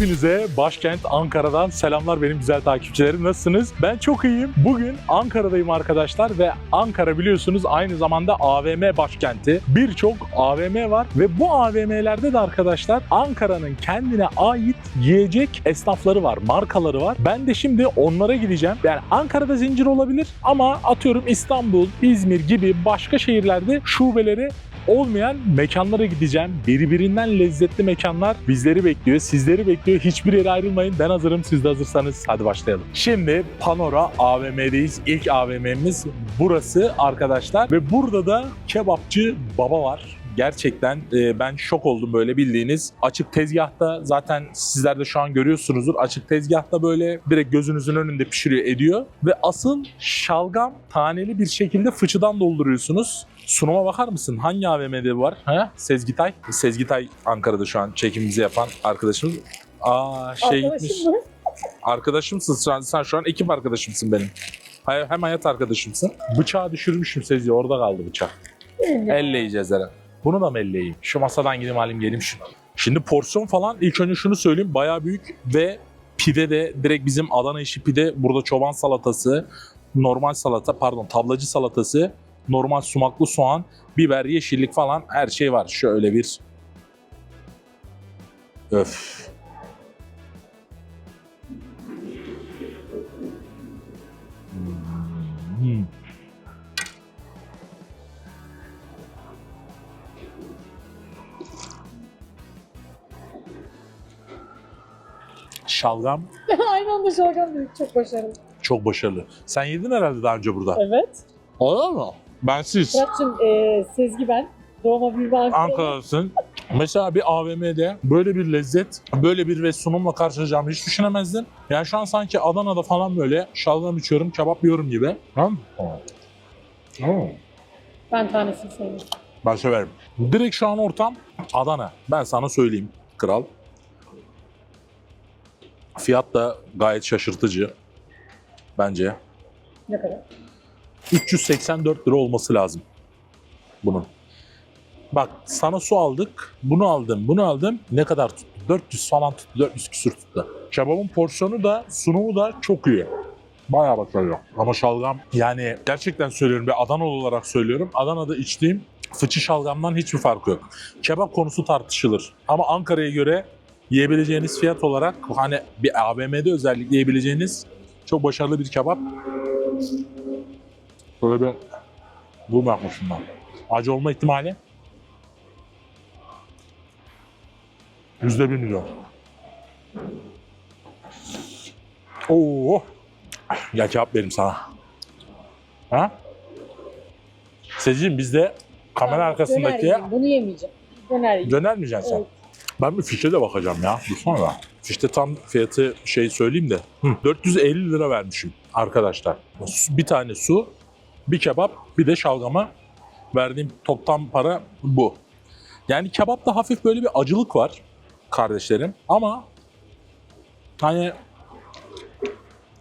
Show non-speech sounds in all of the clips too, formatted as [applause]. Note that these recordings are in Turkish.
Hepinize başkent Ankara'dan selamlar benim güzel takipçilerim. Nasılsınız? Ben çok iyiyim. Bugün Ankara'dayım arkadaşlar ve Ankara biliyorsunuz aynı zamanda AVM başkenti. Birçok AVM var ve bu AVM'lerde de arkadaşlar Ankara'nın kendine ait yiyecek esnafları var, markaları var. Ben de şimdi onlara gideceğim. Yani Ankara'da zincir olabilir ama atıyorum İstanbul, İzmir gibi başka şehirlerde şubeleri olmayan mekanlara gideceğim. Birbirinden lezzetli mekanlar bizleri bekliyor, sizleri bekliyor. Hiçbir yere ayrılmayın. Ben hazırım, siz de hazırsanız hadi başlayalım. Şimdi Panora AVM'deyiz. İlk AVM'miz burası arkadaşlar. Ve burada da kebapçı baba var. Gerçekten e, ben şok oldum böyle bildiğiniz. Açık tezgahta zaten sizler de şu an görüyorsunuzdur. Açık tezgahta böyle direkt gözünüzün önünde pişiriyor ediyor. Ve asıl şalgam taneli bir şekilde fıçıdan dolduruyorsunuz. Sunuma bakar mısın? Hangi AVM'de var? He? Sezgitay. Sezgitay Ankara'da şu an çekimimizi yapan arkadaşımız. Aa şey gitmiş. Arkadaşım mı? Arkadaşımsın sen, sen şu an ekip arkadaşımsın benim. Hay- Hem hayat arkadaşımsın. Bıçağı düşürmüşüm Sezgi orada kaldı bıçak. Elleyeceğiz herhalde. Bunu da mı elleyeyim? Şu masadan gideyim alayım geleyim şunu. Şimdi porsiyon falan ilk önce şunu söyleyeyim bayağı büyük ve pide de direkt bizim Adana işi pide. Burada çoban salatası, normal salata pardon tablacı salatası, normal sumaklı soğan, biber, yeşillik falan her şey var. Şöyle bir Öf. Şalgam [laughs] Aynı anda şalgam dedik. Çok başarılı. çok başarılı. Sen yedin herhalde daha önce burada. Evet. Olur mu? Ben siz. Fırat'cığım e, Sezgi ben. Doğma büyüme Ankara. Ankara'dasın. Mesela bir AVM'de böyle bir lezzet, böyle bir ve sunumla karşılaşacağımı hiç düşünemezdin. Yani şu an sanki Adana'da falan böyle şalgam içiyorum, kebap yiyorum gibi. Tamam mı? Ben tanesini sevdim. Ben severim. Direkt şu an ortam Adana. Ben sana söyleyeyim kral. Fiyat da gayet şaşırtıcı. Bence. Ne kadar? 384 lira olması lazım bunun. Bak sana su aldık, bunu aldım, bunu aldım. Ne kadar tuttu? 400 falan tuttu, 400 küsür tuttu. Kebabın porsiyonu da, sunumu da çok iyi. Bayağı başarılı. Ama şalgam yani gerçekten söylüyorum bir Adanalı olarak söylüyorum. Adana'da içtiğim fıçı şalgamdan hiçbir farkı yok. Kebap konusu tartışılır. Ama Ankara'ya göre yiyebileceğiniz fiyat olarak hani bir AVM'de özellikle yiyebileceğiniz çok başarılı bir kebap. Böyle bir bu bakmışım ben. Acı olma ihtimali yüzde bir milyon. Oo. Ya cevap verim sana. Ha? Sezin bizde kamera Döner arkasındaki yiyeceğim, Bunu yemeyeceğim. Döner yiyeceğim. döner mi yiyeceksin sen? Evet. Ben bir fişe de bakacağım ya. Dursana da. Fişte tam fiyatı şey söyleyeyim de. Hı, 450 lira vermişim arkadaşlar. Bir tane su, bir kebap, bir de şalgama verdiğim toplam para bu. Yani kebapta hafif böyle bir acılık var kardeşlerim. Ama hani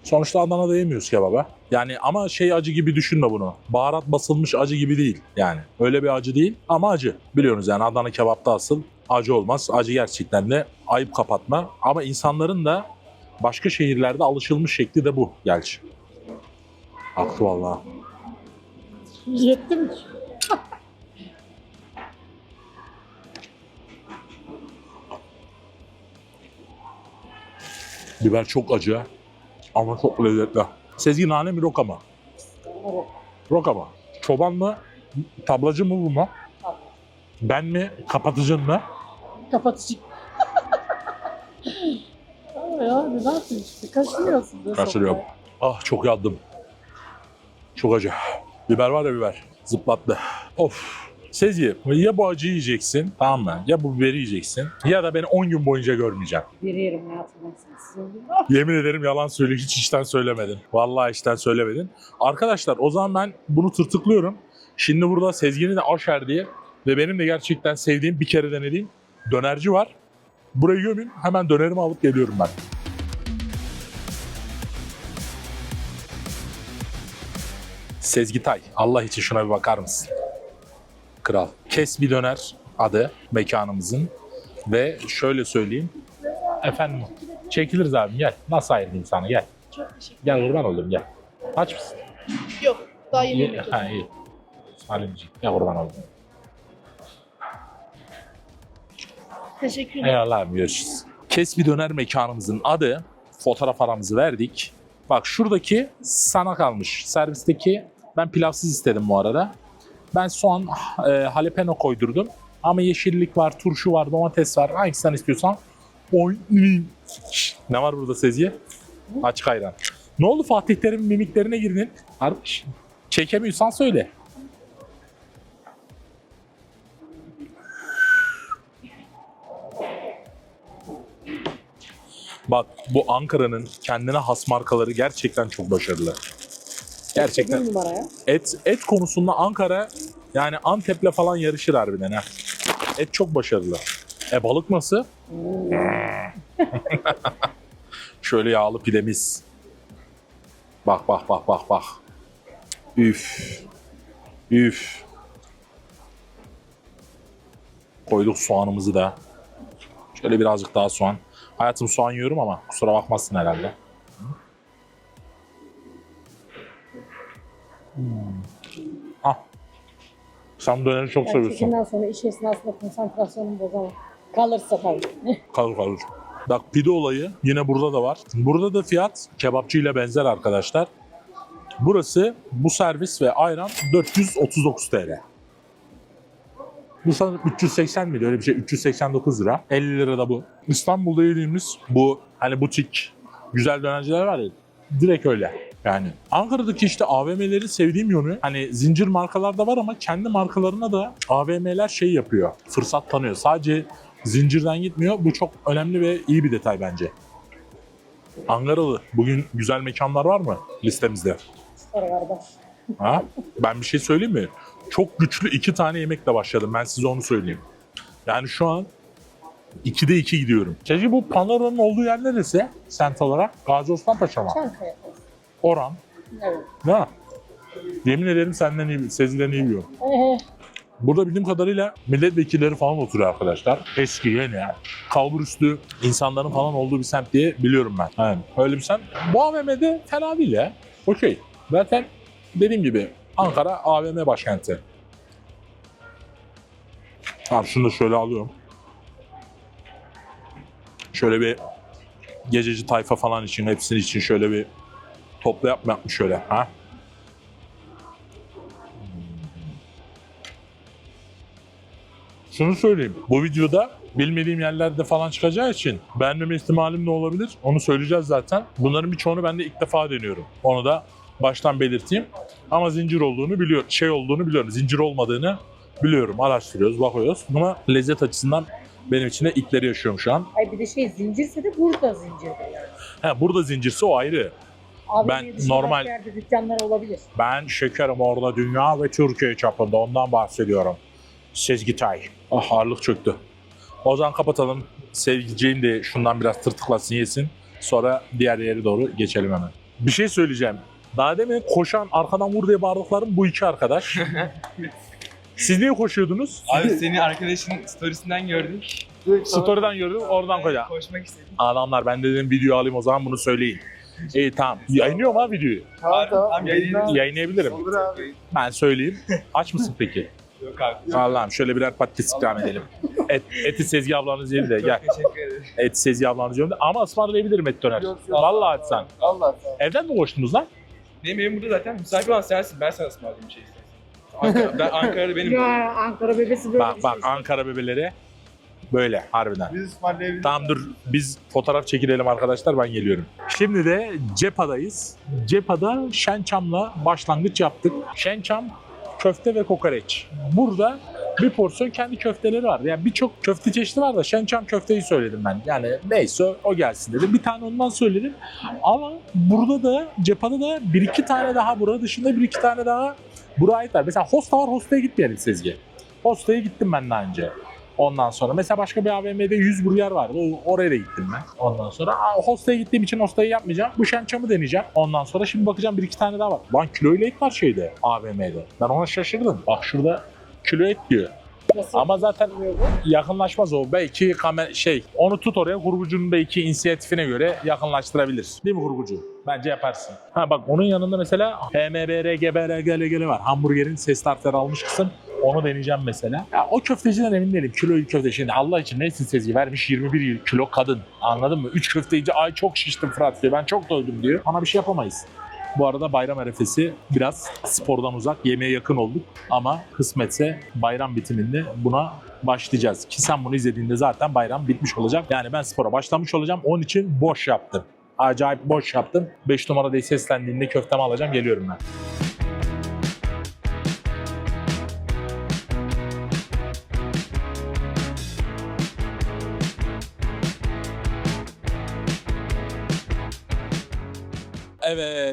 sonuçta Adana'da yemiyoruz kebaba. Yani ama şey acı gibi düşünme bunu. Baharat basılmış acı gibi değil yani. Öyle bir acı değil ama acı. Biliyorsunuz yani Adana kebapta asıl acı olmaz. Acı gerçekten de ayıp kapatma. Ama insanların da başka şehirlerde alışılmış şekli de bu gerçi. Haklı vallahi. Yetti mi? Biber çok acı ama çok lezzetli. Sezgi nane mi roka mı? Roka mı? Çoban mı? Tablacı mı bu mu? Ben mi? Kapatıcın mı? Kapatıcı. [laughs] Ama ya ne yapıyorsun işte? Kaçırıyorsun. da Kaçırıyorum. Ah çok yandım. Çok acı. Biber var ya biber. Zıplattı. Of. Sezgi ya bu acıyı yiyeceksin tamam mı? Ya bu biberi yiyeceksin ya da beni 10 gün boyunca görmeyeceksin. Bir yerim hayatımdan sensiz oldum. [laughs] Yemin ederim yalan söylüyor. Hiç içten söylemedin. Vallahi içten söylemedin. Arkadaşlar o zaman ben bunu tırtıklıyorum. Şimdi burada Sezgin'in de Aşer diye ve benim de gerçekten sevdiğim bir kere denediğim dönerci var. Burayı gömün hemen dönerimi alıp geliyorum ben. Sezgitay. Allah için şuna bir bakar mısın? Kral. Kes bir döner adı mekanımızın. Ve şöyle söyleyeyim. Efendim çekiliriz abi gel. Nasıl ayırayım sana gel. Çok teşekkür Gel kurban olayım gel. Aç mısın? Yok. Daha yeni ha iyi. Salimciğim. Gel kurban olayım. Teşekkür. Eyvallah abi görüşürüz. Kesbi Döner mekanımızın adı. Fotoğraf aramızı verdik. Bak şuradaki sana kalmış. Servisteki ben pilavsız istedim bu arada. Ben soğan e, jalapeno koydurdum. Ama yeşillik var, turşu var, domates var. Hangisinden istiyorsan. Oy. Ne var burada Seziye? Açık ayran. Ne oldu Fatih Terim'in mimiklerine girdin? Kardeş, çekemiyorsan söyle. Bak bu Ankara'nın kendine has markaları gerçekten çok başarılı. Gerçekten. Et et konusunda Ankara yani Antep'le falan yarışır harbiden ha. Et çok başarılı. E balık nasıl? [laughs] Şöyle yağlı pidemiz. Bak bak bak bak bak. Üf. Üf. Koyduk soğanımızı da. Şöyle birazcık daha soğan. Hayatım soğan yiyorum ama kusura bakmazsın herhalde. Ah. Sen döneri çok Yani seviyorsun. çekimden sonra iş esnasında konsantrasyonumu bozamam. Kalırsa tabii. [laughs] Kalır kalır. Bak pide olayı yine burada da var. Burada da fiyat kebapçı ile benzer arkadaşlar. Burası bu servis ve ayran 439 TL. Bu sanırım 380 miydi öyle bir şey 389 lira. 50 lira da bu. İstanbul'da yediğimiz bu hani butik güzel dönerciler var ya direkt öyle. Yani Ankara'daki işte AVM'leri sevdiğim yönü hani zincir markalar da var ama kendi markalarına da AVM'ler şey yapıyor. Fırsat tanıyor. Sadece zincirden gitmiyor. Bu çok önemli ve iyi bir detay bence. Ankaralı bugün güzel mekanlar var mı listemizde? Para kardeş. Ha? Ben bir şey söyleyeyim mi? Çok güçlü iki tane yemekle başladım. Ben size onu söyleyeyim. Yani şu an 2'de 2 gidiyorum. Peki bu Panora'nın olduğu yer neresi? Semt olarak. Gazi Osman Paşa mı? Çankaya. Oran. Evet. Ne? Yemin ederim senden iyi, Sezi'den iyi biliyorum. Burada bildiğim kadarıyla milletvekilleri falan oturuyor arkadaşlar. Eski, yeni, kalbur üstü insanların falan olduğu bir semt diye biliyorum ben. Yani öyle bir semt. Bu AVM'de fena değil ya. Okey. Zaten dediğim gibi Ankara AVM başkenti. Abi şunu da şöyle alıyorum. Şöyle bir gececi tayfa falan için, hepsinin için şöyle bir toplu yapma yapmış şöyle. Ha? Şunu söyleyeyim. Bu videoda bilmediğim yerlerde falan çıkacağı için beğenmeme ihtimalim ne olabilir? Onu söyleyeceğiz zaten. Bunların birçoğunu ben de ilk defa deniyorum. Onu da baştan belirteyim. Ama zincir olduğunu biliyorum. Şey olduğunu biliyorum. Zincir olmadığını biliyorum. Araştırıyoruz, bakıyoruz. Ama lezzet açısından benim için de ilkleri yaşıyorum şu an. ay bir de şey zincirse de burada zincirde yani. He, burada zincirse o ayrı. Abi Ben normal- yerde dükkanlar olabilir. Ben şekerim orada dünya ve Türkiye çapında ondan bahsediyorum. Sezgi Tay. Ah ağırlık çöktü. O zaman kapatalım. Sevgiliciğim de şundan biraz tırtıklasın yesin. Sonra diğer yere doğru geçelim hemen. Bir şey söyleyeceğim. Daha demin koşan arkadan vur diye bağırdıklarım bu iki arkadaş. [laughs] Siz niye koşuyordunuz? Abi seni arkadaşın storiesinden gördük. Story'den gördüm oradan koşacağım. Koşmak istedim. Adamlar ben de dedim video alayım o zaman bunu söyleyin. İyi tamam. Yayınlıyorum ha videoyu. Tamam tamam. yayınla. Yayınlayabilirim. Olur abi. Ben söyleyeyim. Aç mısın peki? Yok abi. Allah'ım şöyle birer patates ikram edelim. Et, eti Sezgi ablanız yedi de gel. Teşekkür ederim. Et Sezgi ablanız yedi de ama ısmarlayabilirim et döner. Yok, yok. Vallahi etsen. Allah ol. Evden mi koştunuz lan? Benim evim burada zaten. Misafir olan sensin. Ben sana ısmarlayayım bir şey istersen. Ankara, ben, Ankara'da benim. Ya Ankara bebesi böyle Bak bir bak. Ankara bebeleri böyle harbiden. Biz ısmarlayabiliriz. Tamam dur biz fotoğraf çekilelim arkadaşlar ben geliyorum. Şimdi de Cepa'dayız. Cepa'da Şençam'la başlangıç yaptık. Şençam köfte ve kokoreç. Burada bir porsiyon kendi köfteleri var. Yani birçok köfte çeşidi var da Şençam köfteyi söyledim ben. Yani neyse o gelsin dedim. Bir tane ondan söyledim. Ama burada da Cepa'da da bir iki tane daha burada dışında bir iki tane daha buraya ait var. Mesela Hosta var Hosta'ya gitmeyelim Sezgi. Hosta'ya gittim ben daha önce. Ondan sonra mesela başka bir AVM'de 100 burger vardı. Oraya da gittim ben. Ondan sonra Hosta'ya gittiğim için Hosta'yı yapmayacağım. Bu Şençam'ı deneyeceğim. Ondan sonra şimdi bakacağım bir iki tane daha var. Lan kilo et var şeyde AVM'de. Ben ona şaşırdım. Bak şurada kilo et diyor. Nasıl Ama zaten yakınlaşmaz o. Belki kamer şey onu tut oraya kurgucunun belki inisiyatifine göre yakınlaştırabilir. Değil mi kurgucu? Bence yaparsın. Ha bak onun yanında mesela HMBR, GBR, GLGL var. Hamburgerin ses startları almış kısım. Onu deneyeceğim mesela. Ya o köfteciden emin değilim. Kilo köfte. Şimdi Allah için neyse sezgi vermiş 21 kilo kadın. Anladın mı? 3 köfte yiyince ay çok şiştim Fırat diyor. Ben çok doydum diyor. Ona bir şey yapamayız. Bu arada bayram arefesi biraz spordan uzak, yemeğe yakın olduk. Ama kısmetse bayram bitiminde buna başlayacağız. Ki sen bunu izlediğinde zaten bayram bitmiş olacak. Yani ben spora başlamış olacağım. Onun için boş yaptım. Acayip boş yaptım. 5 numarada seslendiğinde köftemi alacağım. Geliyorum ben.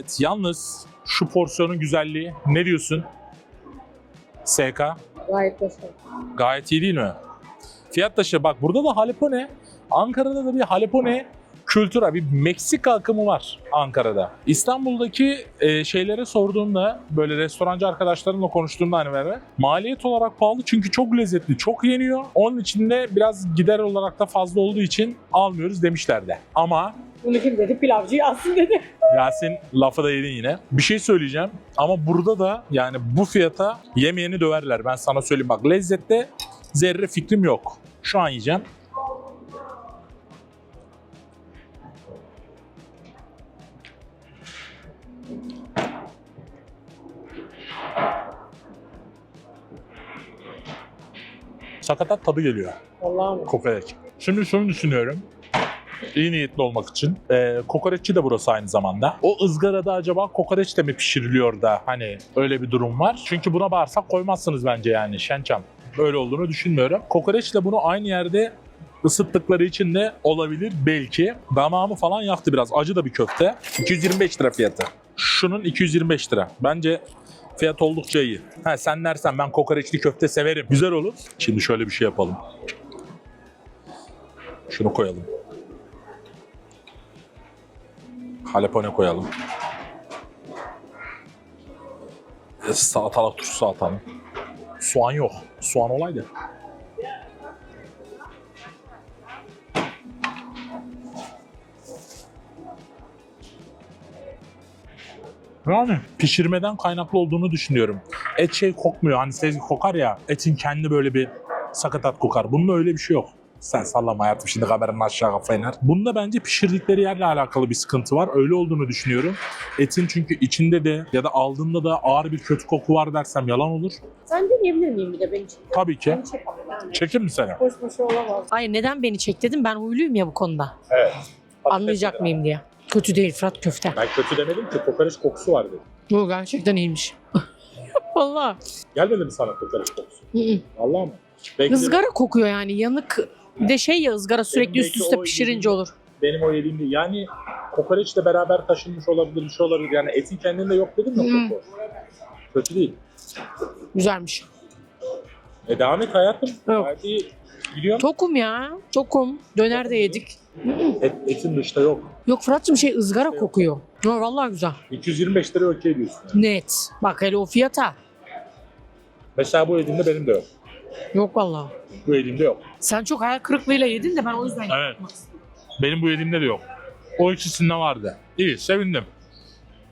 Evet, yalnız şu porsiyonun güzelliği ne diyorsun? SK Gayet başarılı. gayet iyi değil mi? Fiyat taşı bak burada da halepone. Ankara'da da bir halepone kültürü, bir Meksika akımı var Ankara'da. İstanbul'daki e, şeylere sorduğumda, böyle restorancı arkadaşlarımla konuştuğumda hani böyle, maliyet olarak pahalı çünkü çok lezzetli, çok yeniyor. Onun içinde biraz gider olarak da fazla olduğu için almıyoruz demişlerdi. Ama Bunu kim dedi? Pilavcı yazsın dedi. Yasin lafı da yedin yine. Bir şey söyleyeceğim ama burada da yani bu fiyata yemeyeni döverler. Ben sana söyleyeyim bak lezzette zerre fikrim yok. Şu an yiyeceğim. Sakatat tadı geliyor Allah'ım. kokoreç. Şimdi şunu düşünüyorum. İyi niyetli olmak için. Ee, kokoreççi de burası aynı zamanda. O ızgarada acaba kokoreç de mi pişiriliyor da hani öyle bir durum var. Çünkü buna bağırsak koymazsınız bence yani Şençam. Böyle olduğunu düşünmüyorum. Kokoreçle bunu aynı yerde ısıttıkları için de olabilir belki. Damağımı falan yaktı biraz. Acı da bir köfte. 225 lira fiyatı. Şunun 225 lira. Bence fiyat oldukça iyi. Ha, sen dersen ben kokoreçli köfte severim. Güzel olur. Şimdi şöyle bir şey yapalım. Şunu koyalım. Halepone koyalım. Salatalık turşusu atalım. Soğan yok. Soğan olaydı. Yani pişirmeden kaynaklı olduğunu düşünüyorum. Et şey kokmuyor. Hani sezgi kokar ya. Etin kendi böyle bir sakatat kokar. Bunda öyle bir şey yok. Sen sallama hayatım şimdi kameranın aşağı kafa iner. Bunda bence pişirdikleri yerle alakalı bir sıkıntı var. Öyle olduğunu düşünüyorum. Etin çünkü içinde de ya da aldığında da ağır bir kötü koku var dersem yalan olur. Sen deneyebilir miyim bir de benim için? Tabii ki. Beni çek ama yani. Çekeyim mi seni? Boş boş olamaz. Hayır neden beni çek dedim ben huyluyum ya bu konuda. Evet. Anlayacak mıyım diye. Kötü değil Fırat köfte. Ben kötü demedim ki kokoreç kokusu var dedim. Bu gerçekten iyiymiş. [laughs] Valla. Gelmedi mi sana kokoreç kokusu? Hı hı. Vallahi mı? Belki de Izgara kokuyor yani yanık. Bir de şey ya ızgara sürekli üst üste pişirince olur. benim o yediğimde yani kokoreçle beraber taşınmış olabilir bir şey olabilir. Yani etin kendinde yok dedim ya Hmm. Kötü değil. Güzelmiş. E devam et hayatım. Yok. Gayet iyi. Gidiyorum. Tokum ya. Tokum. Döner de yedik. Et, etin dışta yok. Yok Fırat'cığım şey ızgara kokuyor. Ya vallahi güzel. 225 lira okey diyorsun. yani. Net. Bak hele o fiyata. Mesela bu elimde benim de yok. Yok vallahi. Bu elimde yok. Sen çok hayal kırıklığıyla yedin de ben o yüzden Evet. yapmak istedim. Benim bu elimde de yok. O ikisinde vardı. İyi sevindim.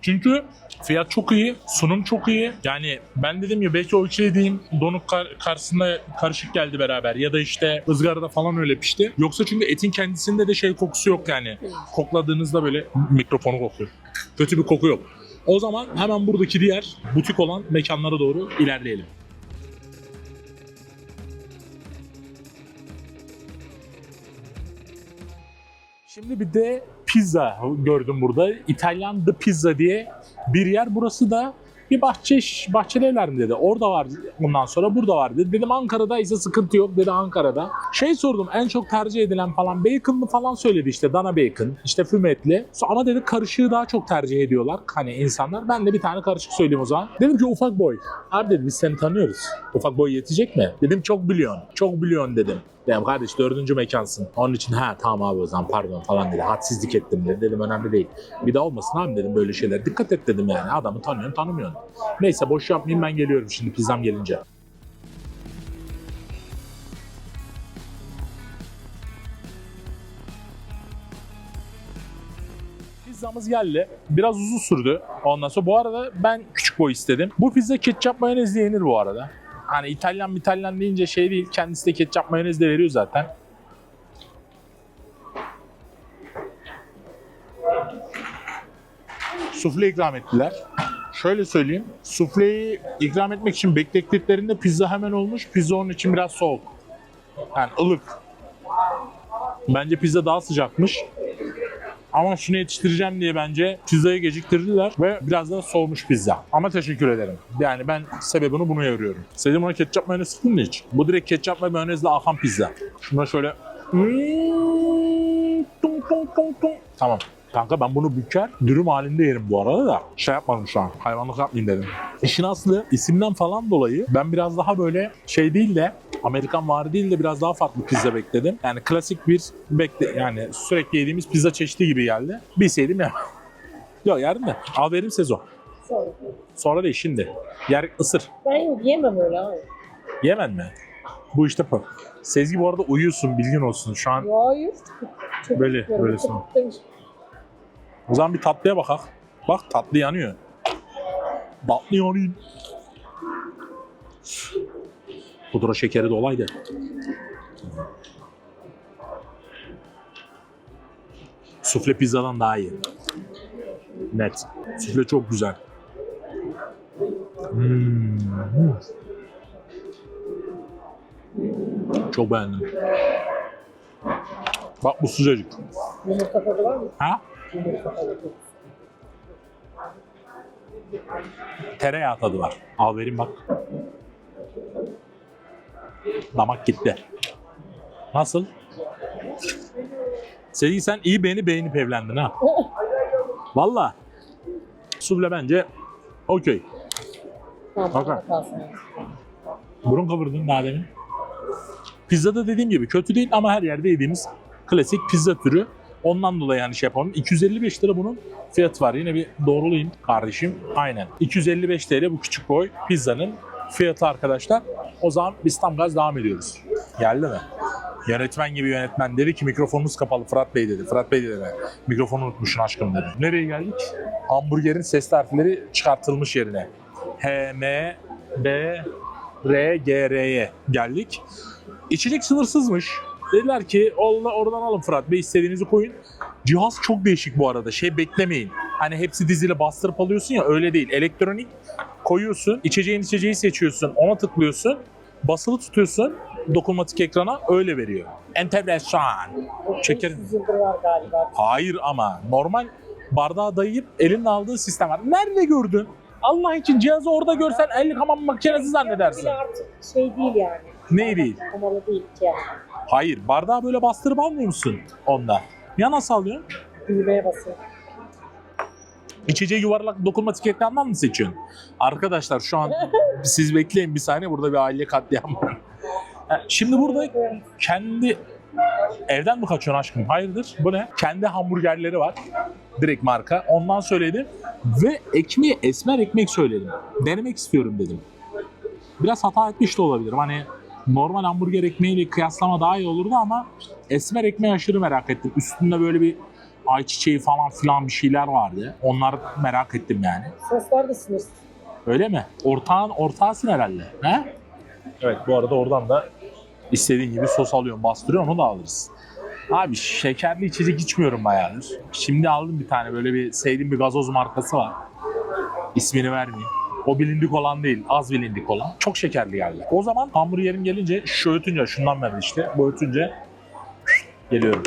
Çünkü fiyat çok iyi, sunum çok iyi. Yani ben dedim ya belki o iki yediğim donuk kar- karşısında karışık geldi beraber ya da işte ızgarada falan öyle pişti. Yoksa çünkü etin kendisinde de şey kokusu yok yani. Kokladığınızda böyle mikrofonu kokuyor. Kötü bir koku yok. O zaman hemen buradaki diğer butik olan mekanlara doğru ilerleyelim. Şimdi bir de pizza gördüm burada. İtalyan The Pizza diye bir yer. Burası da bir bahçe bahçeli evler mi dedi. Orada var ondan sonra burada var dedi. Dedim Ankara'da ise sıkıntı yok dedi Ankara'da. Şey sordum en çok tercih edilen falan baconlı falan söyledi işte dana bacon işte füme etli. Ama dedi karışığı daha çok tercih ediyorlar hani insanlar. Ben de bir tane karışık söyleyeyim o zaman. Dedim ki ufak boy. Abi dedi biz seni tanıyoruz. Ufak boy yetecek mi? Dedim çok biliyorsun. Çok biliyorsun dedim. Dedim kardeş dördüncü mekansın. Onun için ha tamam abi o zaman pardon falan dedi. Hadsizlik ettim dedi. Dedim önemli değil. Bir daha olmasın abi dedim böyle şeyler. Dikkat et dedim yani. Adamı tanıyorsun tanımıyorsun. Neyse boş yapmayayım ben geliyorum şimdi pizzam gelince. pizzamız geldi. Biraz uzun sürdü. Ondan sonra bu arada ben küçük boy istedim. Bu pizza ketçap mayonezli yenir bu arada. Hani İtalyan İtalyan deyince şey değil. Kendisi de ketçap mayonez de veriyor zaten. Sufle ikram ettiler. Şöyle söyleyeyim. Sufleyi ikram etmek için beklettiklerinde pizza hemen olmuş. Pizza onun için biraz soğuk. Yani ılık. Bence pizza daha sıcakmış. Ama şunu yetiştireceğim diye bence pizzayı geciktirdiler ve biraz daha soğumuş pizza. Ama teşekkür ederim. Yani ben sebebini bunu yoruyorum. Senin buna ketçap mayonez sıktın mı hiç? Bu direkt ketçap ve mayonezle akan pizza. Şuna şöyle... Hmm. Tamam. Kanka ben bunu büker, dürüm halinde yerim bu arada da. Şey yapmadım şu an, hayvanlık yapmayayım dedim. İşin aslı isimden falan dolayı ben biraz daha böyle şey değil de Amerikan vari değil de biraz daha farklı pizza bekledim. Yani klasik bir bekle yani sürekli yediğimiz pizza çeşidi gibi geldi. Bilseydim ya. [laughs] Yok yarın da. Al verim sezon. Sonra. Sonra değil şimdi. Yer ısır. Ben yiyemem öyle abi. Yemen mi? Bu işte bu. Sezgi bu arada uyuyorsun bilgin olsun. Şu an hayır. Çok Böyle, istiyorum. böyle Çok sana. isterim. O zaman bir tatlıya bakak. Bak tatlı yanıyor. Tatlı yanıyor. Pudra şekeri de olaydı. Sufle pizzadan daha iyi. Net. Sufle çok güzel. Hmm. Çok beğendim. Bak bu sıcacık. Yumurta tadı var mı? Ha? Yumurta tadı. Tereyağı tadı var. Al vereyim bak. Damak gitti. Nasıl? Sevgili sen iyi beni beğenip evlendin ha. Valla. Sufle bence okey. Tamam, yani. Burun kıvırdın daha demin. Pizzada dediğim gibi kötü değil ama her yerde yediğimiz klasik pizza türü. Ondan dolayı yani şey yapalım. 255 lira bunun fiyatı var. Yine bir doğrulayayım kardeşim. Aynen. 255 TL bu küçük boy pizzanın fiyatı arkadaşlar. O zaman biz tam gaz devam ediyoruz. Geldi mi? Yönetmen gibi yönetmen dedi ki mikrofonumuz kapalı Fırat Bey dedi. Fırat Bey dedi. Mikrofonu unutmuşsun aşkım dedi. Nereye geldik? Hamburgerin ses harfleri çıkartılmış yerine. H, M, B, R, G, R'ye geldik. İçecek sınırsızmış. Dediler ki "Ola- oradan alın Fırat Bey istediğinizi koyun. Cihaz çok değişik bu arada. Şey beklemeyin. Hani hepsi dizili bastırıp alıyorsun ya öyle değil. Elektronik koyuyorsun. içeceğin içeceği seçiyorsun. Ona tıklıyorsun. Basılı tutuyorsun. Dokunmatik ekrana öyle veriyor. Entegrasyon. Çekerim. 500 yıldır var galiba. Hayır ama normal bardağa dayayıp elinle aldığın sistem var. Nerede gördün? Allah için cihazı orada görsen el yıkama makinesi zannedersin. Artık şey değil yani. Ne değil? Kumalı değil yani. Hayır. Bardağı böyle bastırıp almıyor musun onda? Ya nasıl alıyorsun? Düğmeye basıyor. İçeceği yuvarlak dokunmatik ekrandan mı seçiyorsun? Arkadaşlar şu an [laughs] siz bekleyin bir saniye burada bir aile katliamı var. Şimdi burada kendi evden mi kaçıyorsun aşkım? Hayırdır? Bu ne? Kendi hamburgerleri var. Direkt marka. Ondan söyledim. Ve ekmeği esmer ekmek söyledim. Denemek istiyorum dedim. Biraz hata etmiş de olabilirim. Hani normal hamburger ekmeğiyle kıyaslama daha iyi olurdu ama esmer ekmeği aşırı merak ettim. Üstünde böyle bir ayçiçeği falan filan bir şeyler vardı. Onlar merak ettim yani. Soslar da sınırsız. Öyle mi? Ortağın ortağısın herhalde. He? Evet bu arada oradan da istediğin gibi sos alıyorsun, bastırıyorsun onu da alırız. Abi şekerli içecek içmiyorum bayağıdır. Şimdi aldım bir tane böyle bir sevdiğim bir gazoz markası var. İsmini vermeyeyim. O bilindik olan değil, az bilindik olan. Çok şekerli geldi. O zaman hamburgerim gelince şu ötünce, şundan verdi işte. Bu ötünce geliyorum.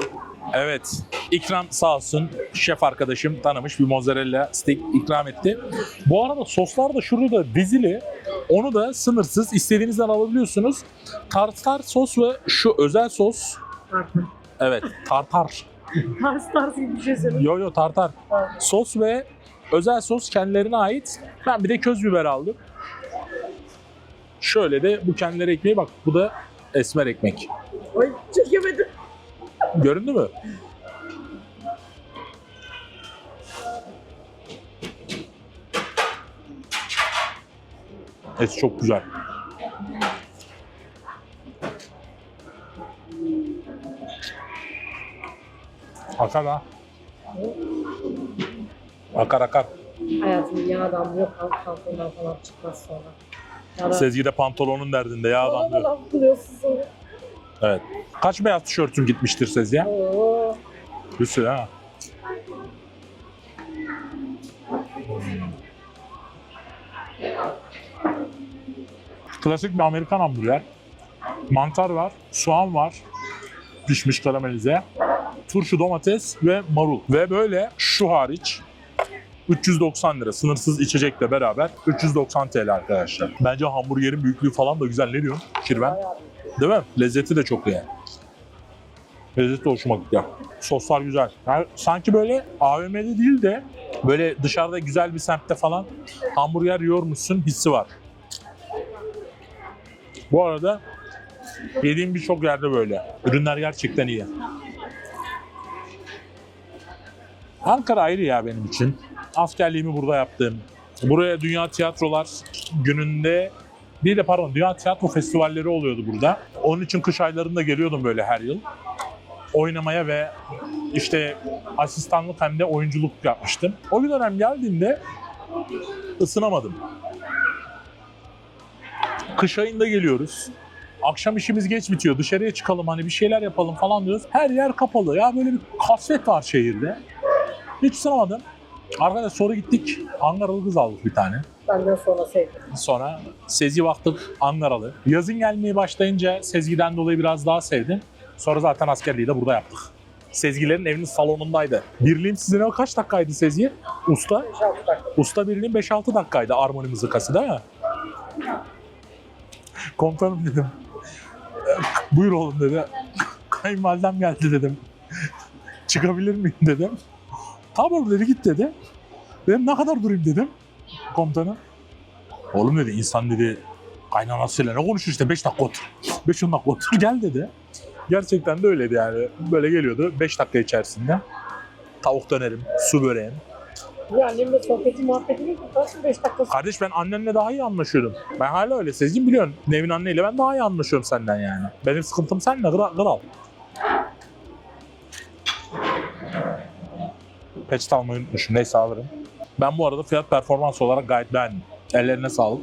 Evet. İkram sağ olsun. Şef arkadaşım tanımış bir mozzarella stick ikram etti. Bu arada soslar da şurada dizili. Onu da sınırsız istediğinizden alabiliyorsunuz. Tartar sos ve şu özel sos. Evet tartar. Tars tars gibi bir şey söyleyeyim. Yo yo tartar. Sos ve özel sos kendilerine ait. Ben bir de köz biber aldım. Şöyle de bu kendileri ekmeği bak bu da esmer ekmek. Ay çekemedim. Göründü mü? Et çok güzel. Akar ha. Akar akar. Hayatım yağ damlıyor, kan pantolondan falan çıkmaz sonra. Ya da Sezgi de pantolonun derdinde ya adam Bana da diyor. laf buluyorsun sonra. Evet. Kaç beyaz tişörtün gitmiştir Sezgi? Oo. Bir sürü ha. Klasik bir Amerikan hamburger. Mantar var, soğan var, pişmiş karamelize, turşu domates ve marul. Ve böyle şu hariç 390 lira sınırsız içecekle beraber 390 TL arkadaşlar. Bence hamburgerin büyüklüğü falan da güzel. Ne diyorsun Kirven? Değil mi? Lezzeti de çok iyi. Lezzeti de hoşuma gitti. Soslar güzel. Yani sanki böyle AVM'de değil de böyle dışarıda güzel bir semtte falan hamburger yiyormuşsun hissi var. Bu arada yediğim birçok yerde böyle. Ürünler gerçekten iyi. Ankara ayrı ya benim için. Askerliğimi burada yaptım. Buraya Dünya Tiyatrolar gününde bir de pardon Dünya Tiyatro Festivalleri oluyordu burada. Onun için kış aylarında geliyordum böyle her yıl. Oynamaya ve işte asistanlık hem de oyunculuk yapmıştım. O bir dönem geldiğimde ısınamadım. Kış ayında geliyoruz. Akşam işimiz geç bitiyor. Dışarıya çıkalım hani bir şeyler yapalım falan diyoruz. Her yer kapalı. Ya böyle bir kasvet var şehirde. Hiç ısınamadım. Arkadaş sonra gittik. Ankaralı kız aldık bir tane. Benden sonra sevdim. Sonra Sezgi baktık Ankaralı. Yazın gelmeye başlayınca Sezgi'den dolayı biraz daha sevdim. Sonra zaten askerliği de burada yaptık. Sezgilerin evinin salonundaydı. Birliğim size ne kaç dakikaydı Sezgi? Usta? 5-6 dakika. Usta birliğim 5-6 dakikaydı armoni mızıkası değil mi? Komutanım dedim. Buyur oğlum dedi. Kayınvalidem geldi dedim. Çıkabilir miyim dedim. Tamam dedi git dedi. Dedim ne kadar durayım dedim. Komutanım. Oğlum dedi insan dedi kaynanasıyla ne konuşur işte 5 dakika otur. 5-10 dakika otur gel dedi. Gerçekten de öyleydi yani. Böyle geliyordu 5 dakika içerisinde. Tavuk dönerim, su böreğim, Bir annemle sohbeti muhabbetini tutarsın 5 dakika. Kardeş ben annenle daha iyi anlaşıyordum. Ben hala öyle Sezgin biliyorsun. Nevin anneyle ben daha iyi anlaşıyorum senden yani. Benim sıkıntım seninle kral. kral. Peçete almayı unutmuşum. Neyse alırım. Ben bu arada fiyat performans olarak gayet beğendim. Ellerine sağlık.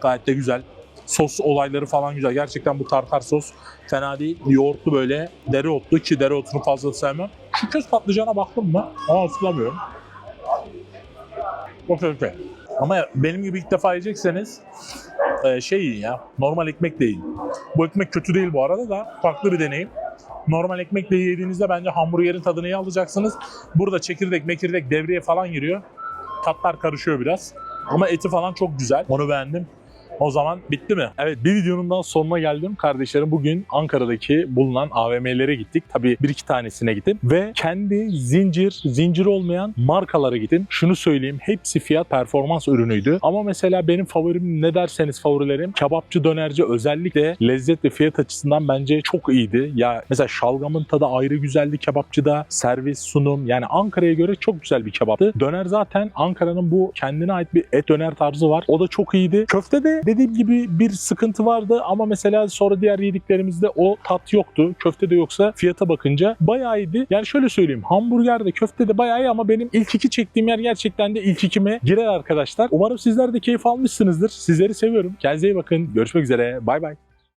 Gayet de güzel. Sos olayları falan güzel. Gerçekten bu tartar sos fena değil. Yoğurtlu böyle dereotlu ki dereotunu fazla sevmem. Şu köz patlıcana baktım mı? Ama hatırlamıyorum. Okey okey. Ama benim gibi ilk defa yiyecekseniz e, şey ya. Normal ekmek de yiyin. Bu ekmek kötü değil bu arada da farklı bir deneyim. Normal ekmekle yediğinizde bence hamburgerin tadını iyi alacaksınız. Burada çekirdek, mekirdek, devreye falan giriyor. Tatlar karışıyor biraz. Ama eti falan çok güzel. Onu beğendim. O zaman bitti mi? Evet bir videonun daha sonuna geldim. Kardeşlerim bugün Ankara'daki bulunan AVM'lere gittik. Tabii bir iki tanesine gittim. Ve kendi zincir, zincir olmayan markalara gittim. Şunu söyleyeyim hepsi fiyat performans ürünüydü. Ama mesela benim favorim ne derseniz favorilerim kebapçı dönerci özellikle lezzet ve fiyat açısından bence çok iyiydi. Ya mesela şalgamın tadı ayrı güzeldi kebapçıda. Servis, sunum yani Ankara'ya göre çok güzel bir kebaptı. Döner zaten Ankara'nın bu kendine ait bir et döner tarzı var. O da çok iyiydi. Köfte de dediğim gibi bir sıkıntı vardı ama mesela sonra diğer yediklerimizde o tat yoktu. Köfte de yoksa fiyata bakınca bayağı iyiydi. Yani şöyle söyleyeyim hamburger de köfte de bayağı iyi ama benim ilk iki çektiğim yer gerçekten de ilk ikime girer arkadaşlar. Umarım sizler de keyif almışsınızdır. Sizleri seviyorum. Kendinize iyi bakın. Görüşmek üzere. Bay bay.